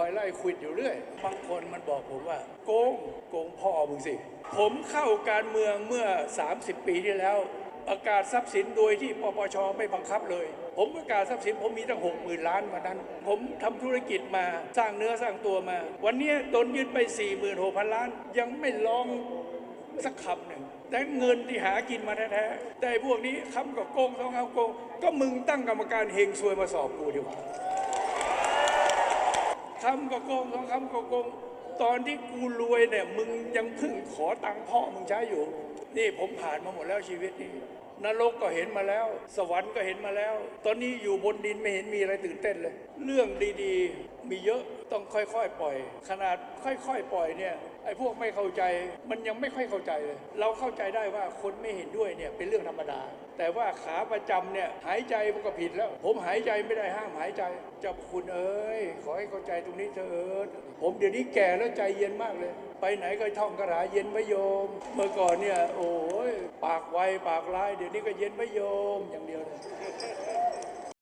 อยไล่ควิดอยู่เรื่อย บางคนมันบอกผมว่า โกงโกงพ่อมึงสิ ผมเข้าการเมืองเมื่อ 30 ปีที่แล้ว ประกาศทรัพย์สินโดยที่ปปชไม่บังคับเลย ผมประกาศทรัพย์สินผมมีตั้งหกหมื่นล้านวันนั้น ผมทำธุรกิจมาสร้างเนื้อสร้างตัวมา วันนี้โดนยึดไป4ี่หมื่นหกพันล้าน ยังไม่ลองสักคำหนึ่งแต่เงินที่หากินมาแท้ๆแต่พวกนี้คำก็โกงสองคำโกง ก็มึงตั้งกรรมการเฮงซวยมาสอบกูดีกว่าำก็โกงสองคำก็โกง ตอนที่กูรวยเนี่ย มึงยังเพึ่งขอตังค์พ่อมึงใช้อยู่ นี่ผมผ่านมาหมดแล้วชีวิตนี้ นรกก็เห็นมาแล้ว สวรรค์ก็เห็นมาแล้ว ตอนนี้อยู่บนดินไม่เห็นมีอะไรตื่นเต้นเลย เรื่องดีๆ มีเยอะต้องค่อยๆ ปล่อย ขนาดค่อยๆ ปล่อยเนี่ยไอ้พวกไม่เข้าใจมันยังไม่ค่อยเข้าใจเลย เราเข้าใจได้ว่าคนไม่เห็นด้วยเนี่ยเป็นเรื่องธรรมดา แต่ว่าขาประจำเนี่ยหายใจมันก็ผิดแล้ว ผมหายใจไม่ได้ห้ามหายใจเจ้าคุณเอ้ยขอให้เข้าใจตรงนี้เถิดผมเดี๋ยวนี้แก่แล้วใจเย็นมากเลย ไปไหนก็ท่องกระหาเย็นไม่โยม เมื่อก่อนเนี่ยโอ้ยปากไวปากร้ายเดี๋ยวนี้ก็เย็นไม่โยมอย่างเดียวเลย